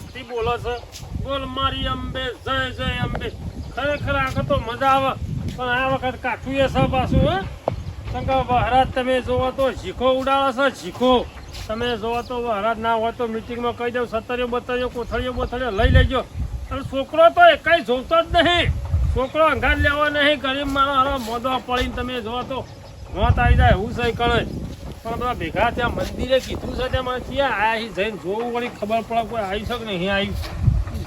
બોલો છો. બોલ મારી અંબે, જય જય અંબે. ખરેખર આગળ તો મજા આવે. પણ આ વખત કાઠું એ છે પાછું, હે. શંકર વહરાજ તમે જોવો તો ઝીખો ઉડાડો છો, ઝીખો. તમે જોવો તો વહરાજ ના હોય તો મિટિંગમાં કહી દઉં, સત્તરીઓ બતરિયો કોથળીઓ, બોથળીઓ લઈ લેજો. અને છોકરો તો એકાઈ જોતો જ નહીં. છોકરો અંગાર લેવો નહીં, ગરીબ હારો મોદો પડીને તમે જોવો તો મોત આવી જાય, એવું છે કણે પણ ભેગા ત્યાં મંદિરે કીધું છે ત્યાં મને ક્યાં છે જઈને જોવું વળી ખબર પડે કોઈ આવી શકે નહીં આવી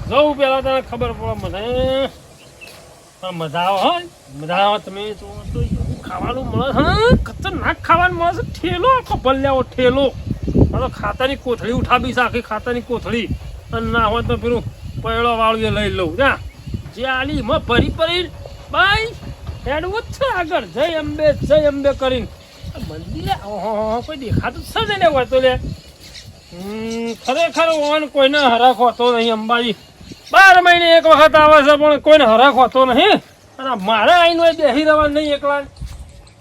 જવું પહેલાં તને ખબર પડે મને મજા આવે હો. મજા આવે તમે તો ખાવાનું મળે હા? ખતરનાક ખાવાનું મળે છે. ઠેલો આખો ભલ્યાવો ઠેલો. તો ખાતાની કોથળી ઉઠાવી છે, આખી ખાતાની કોથળી. અને ના હોય તો પેલું પૈડો વાળું એ લઈ લઉં. ના જે આલી એમાં ભરી ભરી ભાઈ હેડવું જ છે આગળ. જય અંબે જય અંબે કરીને. મંદિરે? કોઈ દેખાતું છે ને હોય તો લે ખરેખર ઓન કોઈને હરાખ હોતો નહીં, અંબાજી. બાર મહિને એક વખત આવે છે, પણ કોઈને હરાખ હોતો નહીં. અને મારે આઈને બેસી રહેવા નહીં એકલા.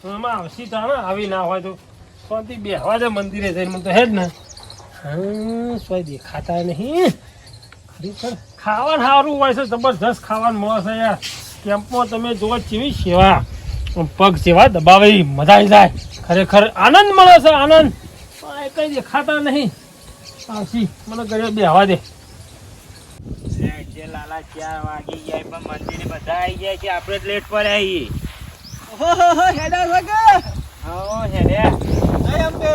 એમાં આવશી તાણે, આવી ના હોય તો. શાંતિ, બેહવા દે મંદિરે જઈને, મને તો હે જ ને. કોઈ દેખાતા નહીં. ખરેખર ખાવાનું સારું હોય છે, જબરજસ્ત ખાવાનું મળે છે યાર. કેમ્પમાં તમે જોવા ચીવી સેવા. પગ સેવા દબાવી, મજા આવી જાય. ખરેખર આનંદ મળે છે આનંદ. પણ એ કઈ દેખાતા નહીં. આવશી મને ઘરે બેહવા દે. જે લાલા ચાર વાગી ગયા પણ મંદિરે બધા આવી ગયા છે? આપણે જ લેટ પર આવી હેડા વગે હા હેડ્યા જય અંબે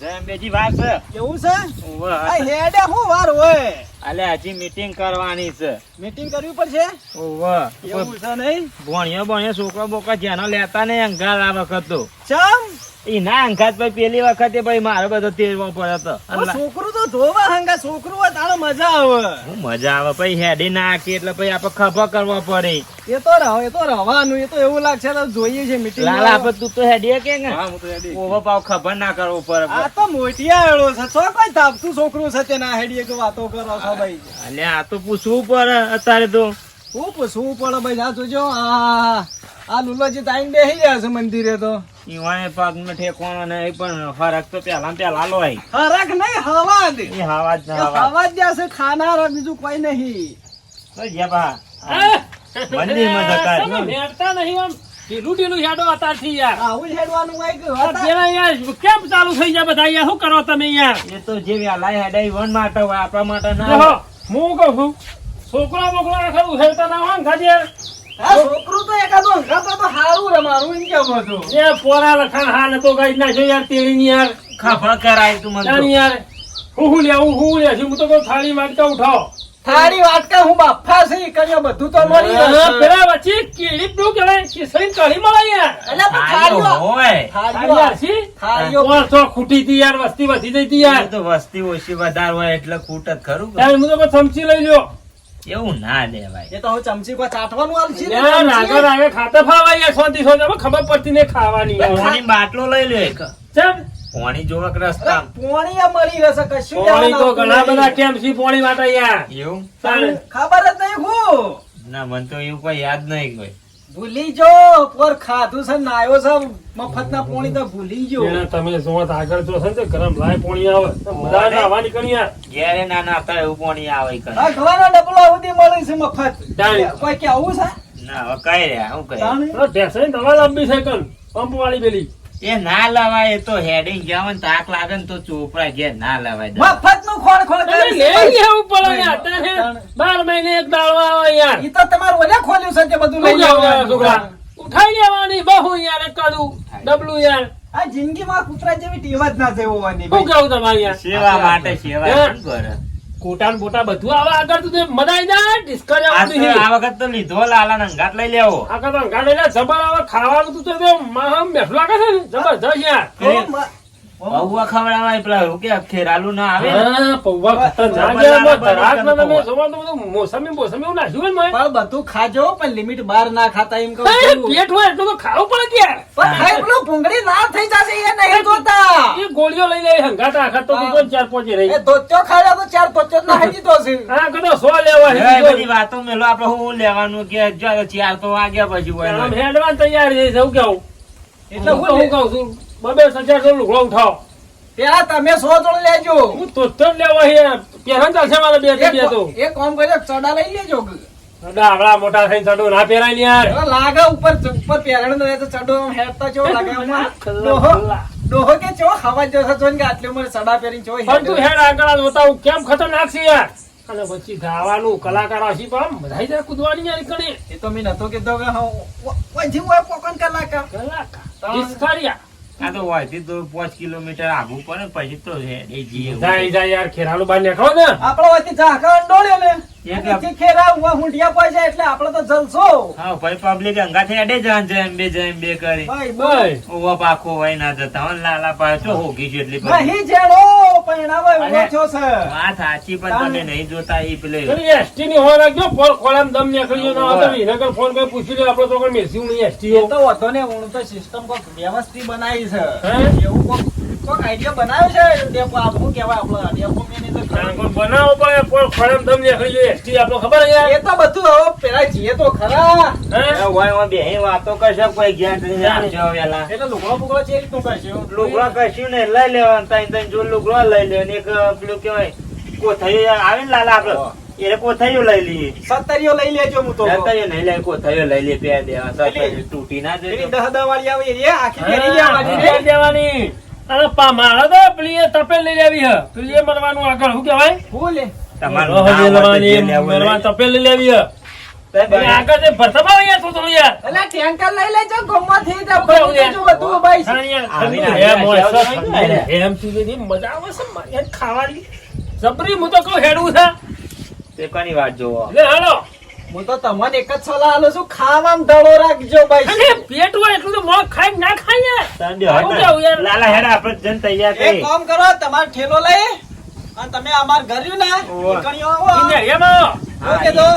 જય અંબેજી વાત એવું છે હેડે હું વાર હોય? અલે હજી મીટિંગ કરવાની છે. મીટિંગ કરવી પડશે? ઓવ. એવું છે નહીં? ભણ્યો ભણ્યો છોકરા બોકરા જેનો લેતા ને અંગાર આ વખત તો. ચમ? ઈ ના અંગાત ભાઈ પેલી વખતે ભાઈ મારો બધો તેરવો પડ્યો તો. છોકરું તો ધોવા હંગા છોકરું હોય તારે મજા આવે. મજા આવે પછી હેડી નાખી એટલે પછી આપણે ખભા કરવા પડે. એ તો રહો એ તો રવાનું એ તો એવું લાગશે તો જોઈએ છે મીટિંગ લાલા આપણે તું તો હેડીએ કે ને ઓવો પાવ ખબર ના કરવો પડે. આ તો છે. કોઈ તાપતું છોકરું છે તે ના હેડીએ કે વાતો કરો છો ભાઈ. અલે આ તો પૂછવું પડે અત્યારે તો. હું પૂછવું પડે ભાઈ? આ જોજો આ. આ લુલાજી તાઈન બેહી રહ્યા છે મંદિરે તો. ઈવાને પગ નો ઠેકવાનો નહીં પણ ફરક તો પેલા ને પેલા લોય હરક નહીં હવા દે. એ હવા જ ના હવા. હવા જ જશે ખાનાર બીજું કોઈ નહીં. તો જે મંદિરમાં તમે રહ્યો. હેડતા નહીં આમ. ઢીલું ઢીલું હેડો અત્યારથી યાર. આવું હેડવાનું હોય? યાર કેમ ચાલુ થઈ જાય બધા યાર શું કરો તમે યાર? એ તો જે વેલા હેડાઈ વન માટે હોય આપણા માટે ના હું કહું છું છોકરા બોકરા ખરું હેડતા ના હોય ને છોકરું તો એકાદો હંગાતો તો હારું રમારું એમ કેમ હતું એ પોરા લખાણ હાલ તો ગાઈ નાખ્યો યાર તેડી યાર. ખબર કરાય તું મને યાર હું હું લે હું હું લે હું તો કહું થાળી વાટકા ઉઠાવો. થાળી વાટકા હું બાફા છે કર્યો બધું તો મળી હા, પેલા વચ્ચે કેળી નું કહેવાય કેસરી કઢી મળે યાર. અલા પણ થાળીઓ થાળીઓ હોય. થાળીઓ યાર થાળીઓ કોણ તો ખૂટી હતી યાર વસ્તી વધી જઈ હતી યાર. તો વસ્તી ઓછી વધારે હોય એટલે ખૂટ જ ખરું હું તો સમજી લઈ લ્યો. એવું ના લેવાય. એ તો હવે ચમચી કોઈ ચાટવાનું આલશી ને? યાર ચમચી. આગળ આગળ ખાતા ફાવા યાર શાંતિ શાંતિ હવે ખબર પડતી ને ખાવાની પાણી બાટલો લઈ લો એક. ચમ. પાણી જોવા રસ્તા. પોણી આ મળી રહેશે કશું પાણી તો ઘણા બધા. કેમ છે પાણી માટે યાર એવું ખબર જ નહીં હું. ના મને તો એવું કોઈ યાદ નહીં કોઈ. ભૂલી જો પર ખાધું છે નાયો છે મફતના પોણી તો ભૂલી જો એના તમે જોવો તો આગળ જો છે ને ગરમ લાય પોણી આવે. બધા મજા ના આવવાની કણી યાર ઘેરે ના નાતા એવું પોણી આવે કઈ આ ઘણા ડબલા સુધી મળે છે મફત. કોઈ કે આવું છે? ના હવે કઈ રહ્યા હું કઈ. તાણે. ભેંસની દવા લાંબી છે કણ પંપ વાળી પેલી. એ ના લવાય એ તો હેડિંગ જવાનું તાક લાગે ને તો ચોપડા ઘેર ના લવાય. મફતનું ખોળ ખોળ કરે લઈ. લેવું પડે તાણે. બાર મહિને એક દાળવા આવે યાર. ઈ તો તમારું ઓલે ખોલ્યું છે તે બધું લઈ લેવાનું. છોકરા. ઉઠાઈ લેવાની બહુ યાર કડું ડબલું યાર. આ જિંદગીમાં કૂતરા જેવી ટીમ જ ના જેવો હોવાની શું કહું તમારી તમારે સેવા માટે સેવા શું કરે? કોટા ને બોટા બધું આવે આગળ તું મજા આવી જાય ડિસ્કર આ વખત તો લીધો લાલા નંગાટ લઈ લેવો. આગળ નંગાટ લઈ લે જબર આવે ખાવાનું તું તો મહામ બેઠું લાગે છે ને જબરજસ્ત યાર પૌવા ખવડાવાય પેલા શું કે ખેરાલુ ના આવે? હા, પૌવા ખતરનાક તમે. તો બધું મોસમી મોસમી એવું નાખ્યું હોય પણ બધું ખાજો પણ લિમિટ બહાર ના ખાતા એમ કહું. પેટ હોય એટલું તો ખાવું પડે કે. પણ ખાઈ પેલું ભૂંગળી ના થઈ જશે એ નહીં જોતા. એ ગોળીઓ લઈ લે હંગાત આખા તો તું ચાર પોચી રહી. ધોત્યો ખાયા તો ચાર પોચો ના નાખી તો છે હા કદો સો લેવા હે બધી વાતો મેલો આપડે હું લેવાનું કે જો ચાર તો વાગ્યા પછી હોય હેડવાન તૈયાર છે જવું કેવું? એટલે હું કહું છું. બબે સજાર તો લુગડો ઉઠાવો પેલા તમે સો જોડ લેજો. હું તો જ લેવા હે પેલા ચાલશે મારે બે બે તો. એક કામ કરજો ચડા લઈ લેજો. ડાવડા મોટા થઈને ચડો. ના પહેરાય ને યાર. લાગે ઉપર ઉપર પહેરણ રહે તો ચડો આમ હેડતા છો લાગે ડોહો ડોહો કે ચો હવા જશે છો કે આટલી ઉંમર ચડા પહેરીને ચો પણ તું હેડ આગળ બતાવું કેમ ખતરનાક છે યાર? અને પછી ગાવાનું કલાકાર હસી પણ મજા જાય કૂદવાની યાર કણી એ તો મેં નતો કીધો કે હું પછી હું પોકન કલાકાર. કલાકાર. આ તો હોયથી તો પાંચ કિલોમીટર આગું પડે પછી તો એ જાય જાય યાર ખેરાલું બાર નીકળો ને. આપણો વચ્ચે ઝાંખા ડોળ્યો ને. એક એનાથી ખેરા ઉવા હુંડિયા પડી જાય એટલે આપણે તો જલસો હા ભાઈ પબ્લિક અંગાથી અડે જાન છે એમ બે જેમ બે કરી. ભાઈ બસ ઓવા પાખો હોય ના જતા હોય લાલા પાય તો હોગી છે એટલી નહીં જેડો પરણાવે ઊભો અરે. થયો વાત સાચી પણ તમે નહીં જોતા એ. પેલે એસટી ની હોય રાખજો પોર ખોળામ દમ નીકળી ના તો વિનગર ફોન કરી પૂછી લે આપણે તો કોઈ મેસી એસટી તો હતો ને હું તો સિસ્ટમ કોક વ્યવસ્થિત બનાવી છે. એવું કોક કોક આઈડિયા બનાવ્યો છે? ડેપો આપણું કહેવાય આપણો ડેપો મેનેજર બનાવો પણ પોર ખોળામ દમ નીકળી ગયો એસટી આપણો ખબર છે એ તો બધું હવે પેલા જઈએ તો ખરા. હે? હોય હોય બેહી વાતો કરશે કોઈ જ્ઞાન નહીં આવશે વેલા એટલે લુગડો બુગડો છે એ કરશે. લુગડો કશું ને લઈ લેવાનું તઈ તઈ જો લુગડો લઈ લે ને એક પેલું કેવાય કોથળીઓ આવે ને લાલા આપડે. એને કોથળીઓ લઈ લઈએ. સત્તરીઓ લઈ લેજો હું તો. સત્તરીઓ નહીં લે કોથળીઓ લઈ લે બે દેવા. સત્તરીઓ તૂટી ના જાય દહ દહ વાળી આવે એ આખી લઈ દેવાની. અરે પા મારા તો પેલી એ તપેલ લઈ લેવી હે. એ મરવાનું આગળ શું કહેવાય? હું લે તમારું તો લેવાની, લે. તપેલ લઈ લેવી હે. તઈ પેલી બને. આગળ જે ભરતા ભાવ યાર થોડું થોડું યાર. એટલે ટેન્કર લઈ લેજો ગમમાંથી જ બરાબર ભરી દેજો બધું ભાઈ મજા આવે છે મારી ખાવાની. જબરી હું તો કહું હેડવું છે. તે કોની વાત જોવો? હાલો. હું તો તમને એક જ સલાહ આલું છું ખાવામાં ઢળો રાખજો ભાઈ. અને પેટ હોય એટલું તો મોં ખાઈ ના ખાય યાર તમે આવું યાર? લાલા હેડા આપણે જન તૈયાર એક કામ કરો તમારો ઠેલો લઈ અને તમે અમાર ઘર ને ઓવે. આવો. ઇને એમાં હું કીધો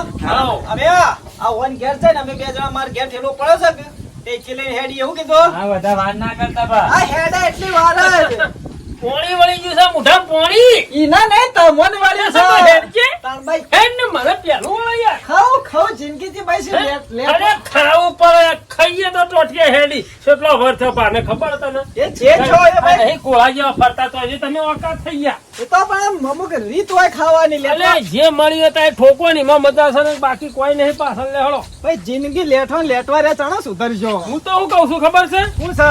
અમે આ આ ઘેર છે ને અમે બે જણા માર ઘેર ઠેલો પડ્યો છે. ચીલે હેડી એવું કીધું. આ બધા વાત ના કરતા બા. આ હેડા એટલી વાર જ. પોણી વળી ગયું છે મોઢા પોણી? ઈના ને તમન વાળી છે. તાર ભાઈ હેન ને મને પેલું વળે યાર. ખાઓ ખાઓ જિંદગીથી ભાઈ છે લે અરે ખાવું પડે ખાઈએ તો ટોટિયા હેડી. કેટલો વર્થ પાને ખબર તને? એ જે છો એ ભાઈ અહીં કોળા જેવા ફરતા તો હજી તમે ઓકા થઈ ગયા. એ તો પણ અમુક રીત હોય ખાવાની લે. એટલે જે મળી હતા એ ઠોકવાની માં મજા છે ને બાકી કોઈ નહીં પાછળ લે હળો ભાઈ જિંદગી લેઠો લેટવા રે ચણો સુધરજો. હું તો હું કહું છું ખબર છે? હું છે?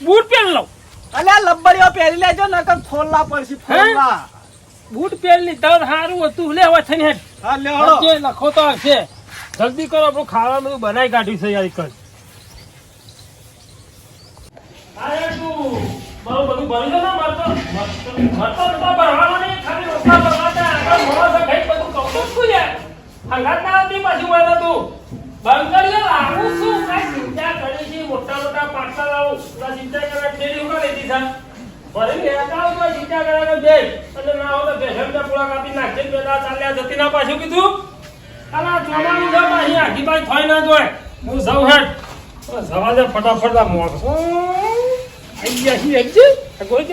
બૂટ પહેરી લઉં. અલ્યા લબ્બડીઓ પહેરી લેજો નકર ફોલ્લા પડશે ફોલ્લા બૂટ પહેરી તર હારું સારું હતું લે હવે થઈને હેડ. હા લે હળો લખો તો હશે જલ્દી કરો આપણું ખાવાનું બધું બનાવી કાઢ્યું છે યાર કર મારું બધું ભરી દો ને મારે તો ભરવાનો નહીં, ખાલી. આગળ છે, ખાઈ બધું શું યાર? ના આવતી પાછી કાંઈ ચિંતા પાટલા ચિંતા કરવા છે. ભરીને લેતા આવો ચિંતા કર્યા વગર બેસ. ના હોય તો ભેસણના પૂળા કાપી નાખીને પેલા ચાલ્યા જતી ના પાછું કીધું? અલા ચોમાનું છે પાછી આખી બાઈ થોઈ ના જોય હું જાઉં હેડ. જવા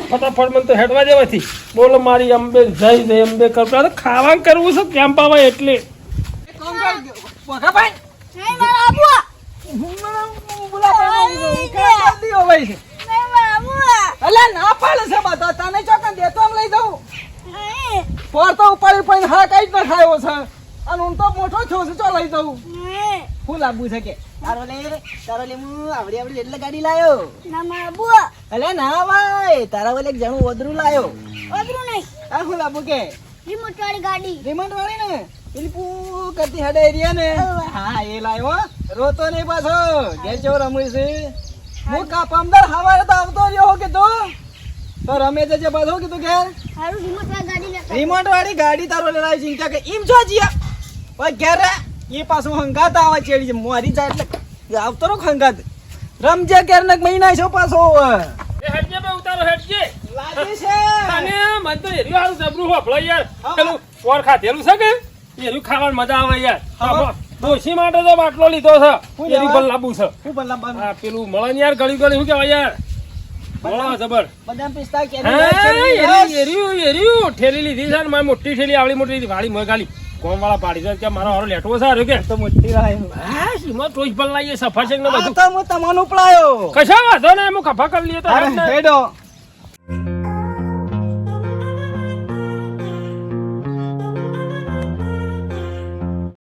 ફટાફટ મને તો હેડવા દેવાથી બોલો મારી અંબે જય જય અંબે કરતા. ખાવા ખાવાનું કરવું છે કેમ પાવા એટલે? ભાઈ. અલ્યા ના પાડે છે બધા. તને ચોકન દેતો આમ લઈ નહીં પર તો ઉપાડી પણ હા કઈ જ ન ખાયો છે. અને હું તો મોટો થયો છું ચો લઈ નહીં શું લાવવું છે કે? તારો લે તારો લે હું આવડી આવડી એટલે ગાડી લાયો. ના મારા અલે ના ભાઈ તારા વલે જણું ઓદરું લાયો. ઓદરું નહીં. આ શું લાવવું કે? રિમોટ વાળી ગાડી. રિમોટ વાળી ને? પેલી પૂ કરતી હેડે એરિયા ને? હા એ લાયો. રોતો નહીં પાછો. ઘેર જેવો રમું છે? હું. કાપમદાર હવારે તો આવતો રહ્યો કે તો તો રમે જજે બધું કીધું ઘેર. હારું રિમોટ વાળી ગાડી વાળી ગાડી તારો લેવાય ચિંતા કે એમ છો જીયા ભાઈ ઘેર રે. એ પાછું હંગાત આવે ચેડી મોરી જાય એટલે આવતો રો હંગાત. રમજે ઘેર ને મહિના છો પાછો એ હેડજે બે ઉતારો હેડજે. લાગે છે. અને મને તો એર્યું હારું જબરું હોપળો યાર. પેલું પોર ખાધેલું છે કે? એર્યું ખાવાની મજા આવે યાર. હા. ડોશી માટે તો બાટલો લીધો છે. શું એરી લેવા? લાંબુ છે. હું પર બન આ પેલું મળન યાર ગળી ગળી શું કહેવાય યાર? મળે જબર. બદામ પિસ્તા કે એરી એરી- એર્યું એર્યું ઠેલી લીધી છે ને મારી મોટી ઠેલી આવડી મોટી વાળી મગાલી. ગાલી કોમ વાળા પાડી કે મારો હારો લેટવો સારો કે. તો મોટી રાય. હા સીમા ટોચ પર લાઈએ સફા છે ને બધું. તો હું તમને ઉપડાયો કશા વાંધો ને હું ખભા કરી લઈએ તો. હેડો.